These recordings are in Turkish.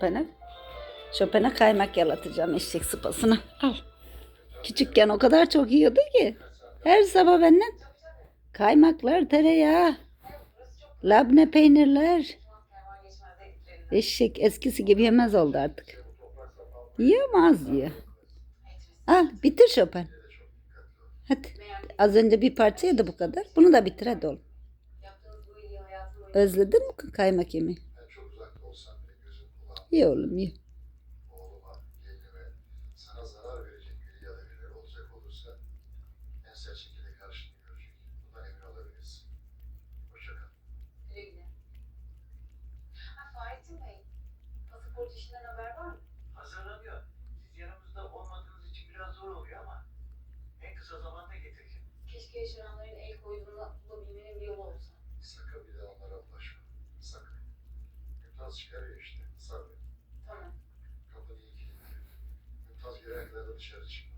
Chopin'e. Chopin'e kaymak yalatacağım eşek sıpasına. Al. Küçükken o kadar çok yiyordu ki. Her sabah benden kaymaklar, tereyağı, labne peynirler. Eşek eskisi gibi yemez oldu artık. Az yiyor. Al bitir Chopin. Hadi. Az önce bir parça yedi bu kadar. Bunu da bitir hadi oğlum. Özledin mi kaymak yemeği? Ye oğlum ye. oğluma, gelinime sana zarar verecek biri ya da birileri olacak olursa en sert şekilde karşını görecek. Bundan emin olabilirsin. Hoşça kal. Güle güle. Ha Fahrettin Bey, pasaport işinden haber var mı? Hazırlanıyor. Siz yanımızda olmadığınız için biraz zor oluyor ama en kısa zamanda getireceğim. Keşke yaşananların el koyduğunu bulabilmenin bir yolu olsa. Sakın bir daha onlara bulaşma. Sakın. Mümtaz çıkarıyor dışarı çıkma.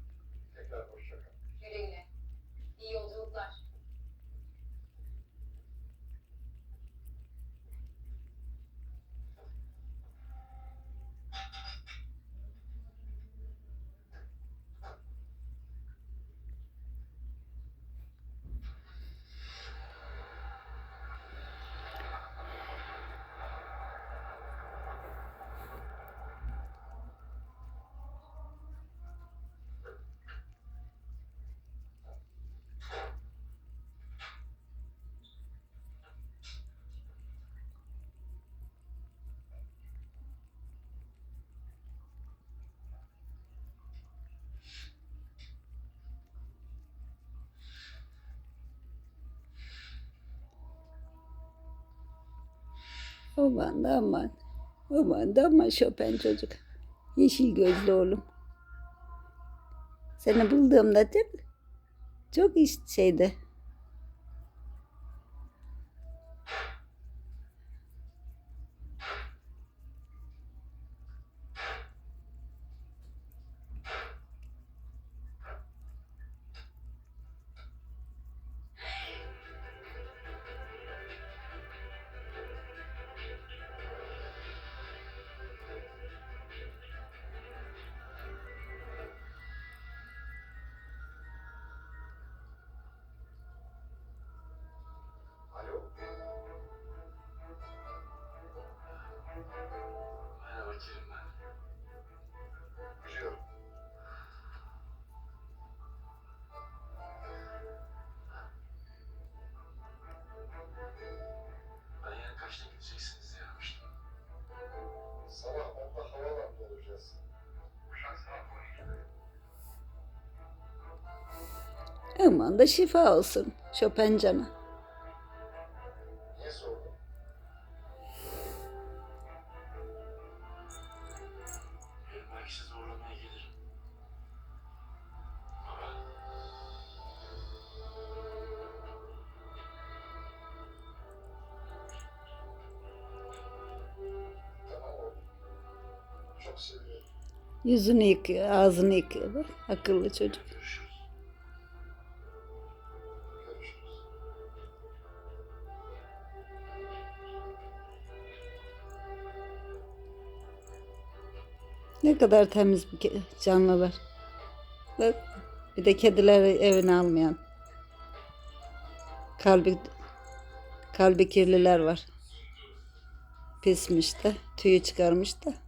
Aman da aman. Aman da aman Chopin çocuk. Yeşil gözlü oğlum. Seni bulduğumda değil mi? Çok şeyde. Aman da şifa olsun Chopin cana. Yüzünü yıkıyor, ağzını yıkıyor. Akıllı çocuk. Ne kadar temiz canlılar. Bak bir de kedileri evine almayan. Kalbi kalbi kirliler var. Pismiş de tüyü çıkarmış da.